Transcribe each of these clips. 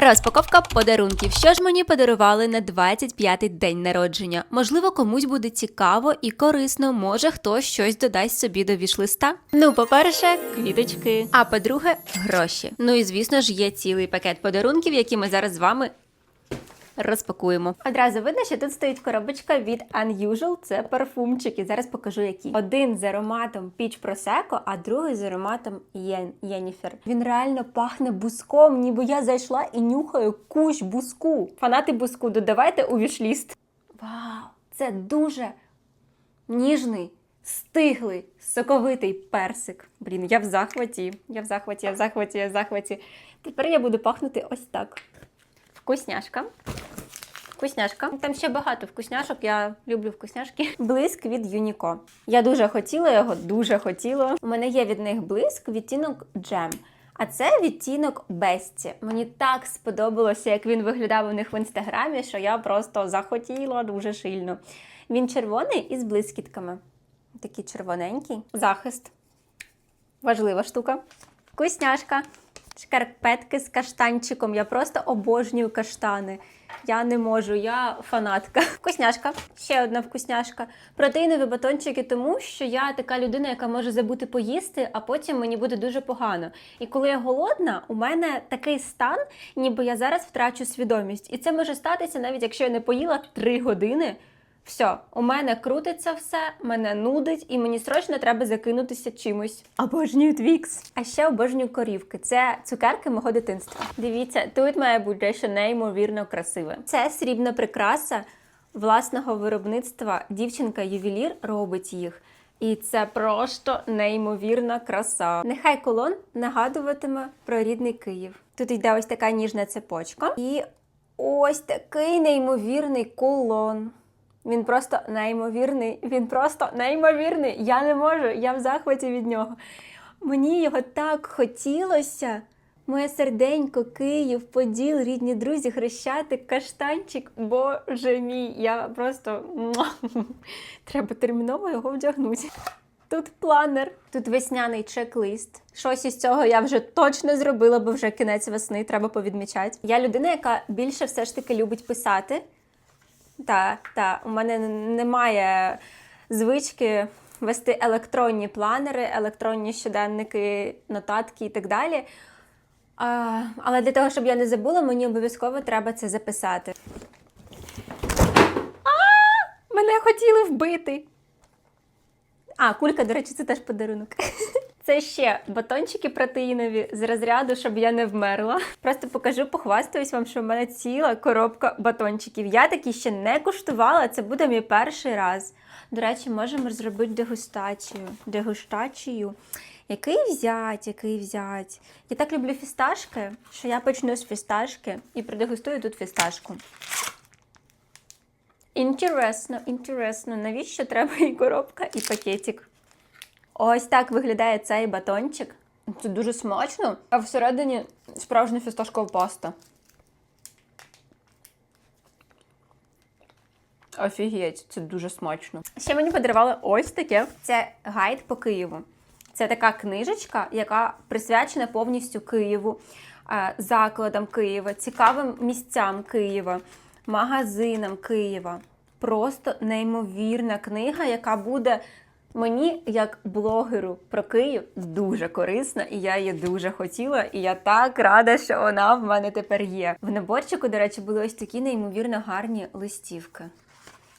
Розпаковка подарунків. Що ж мені подарували на 25-й день народження? Можливо, комусь буде цікаво і корисно, може хтось щось додасть собі до вішлиста. Ну, по-перше, квіточки. А по-друге, гроші. Ну і звісно ж, є цілий пакет подарунків, які ми зараз з вами розпакуємо. Одразу видно, що тут стоїть коробочка від Unusual, це парфумчики. Зараз покажу які. Один з ароматом Peach Prosecco, а другий з ароматом Єн Єніфер. Він реально пахне буском, ніби я зайшла і нюхаю кущ буску. Фанати буску, додавайте у вішліст. Вау, це дуже ніжний. Стиглий, соковитий персик. Блін, я в захваті. Я в захваті, я в захваті, я в захваті. Тепер я буду пахнути ось так. Вкусняшка. Вкусняшка. Там ще багато вкусняшок. Я люблю вкусняшки. Блиск від Юніко. Я дуже хотіла його, дуже хотіла. У мене є від них блиск, відтінок джем. А це відтінок Бесті. Мені так сподобалося, як він виглядав у них в інстаграмі, що я просто захотіла дуже сильно. Він червоний із блискітками. Такий червоненький. Захист. Важлива штука. Вкусняшка. Шкарпетки з каштанчиком. Я просто обожнюю каштани. Я не можу, я фанатка. Вкусняшка, ще одна вкусняшка. Протеїнові батончики, тому що я така людина, яка може забути поїсти, а потім мені буде дуже погано. І коли я голодна, у мене такий стан, ніби я зараз втрачу свідомість. І це може статися навіть якщо я не поїла 3 години. Все, у мене крутиться все, мене нудить, і мені срочно треба закинутися чимось. Обожнюю твікс. А ще обожнюю корівки. Це цукерки мого дитинства. Дивіться, тут має бути дещо неймовірно красиве. Це срібна прикраса власного виробництва. Дівчинка-ювелір робить їх. І це просто неймовірна краса. Нехай колон нагадуватиме про рідний Київ. Тут йде ось така ніжна цепочка. І ось такий неймовірний кулон. Він просто неймовірний. Він просто неймовірний. Я не можу, я в захваті від нього. Мені його так хотілося. Моє серденько, Київ, Поділ, рідні друзі, Хрещатик, Каштанчик. Боже мій, я просто треба терміново його вдягнути. Тут планер, тут весняний чек-лист. Щось із цього я вже точно зробила, бо вже кінець весни, треба повідмічати. Я людина, яка більше все ж таки любить писати. Так, так, у мене немає звички вести електронні планери, електронні щоденники, нотатки і так далі. А, але для того, щоб я не забула, мені обов'язково треба це записати. А! Мене хотіли вбити. А, кулька, до речі, це теж подарунок. Це ще батончики протеїнові з розряду, щоб я не вмерла. Просто покажу, похвастаюсь вам, що в мене ціла коробка батончиків. Я такі ще не куштувала, це буде мій перший раз. До речі, можемо зробити дегустацію. Дегустацію. Який взять, який взять. Я так люблю фісташки, що я почну з фісташки і продегустую тут фісташку. Інтересно, інтересно, навіщо треба і коробка, і пакетик? Ось так виглядає цей батончик. Це дуже смачно, а всередині справжня фісташкова паста. Офігеть, це дуже смачно. Ще мені подарували ось таке. Це гайд по Києву. Це така книжечка, яка присвячена повністю Києву, е, закладам Києва, цікавим місцям Києва, магазинам Києва. Просто неймовірна книга, яка буде мені, як блогеру про Київ, дуже корисна, і я її дуже хотіла. І я так рада, що вона в мене тепер є. В наборчику, до речі, були ось такі неймовірно гарні листівки.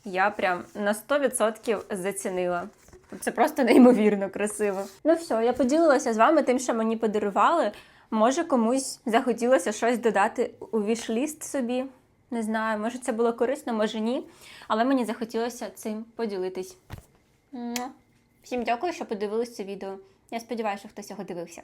Я прям на 100% зацінила. Це просто неймовірно красиво. Ну все, я поділилася з вами тим, що мені подарували. Може, комусь захотілося щось додати у вішліст собі. Не знаю, може це було корисно, може ні. Але мені захотілося цим поділитись. Всім дякую, що подивилися це відео. Я сподіваюся, що хтось його дивився.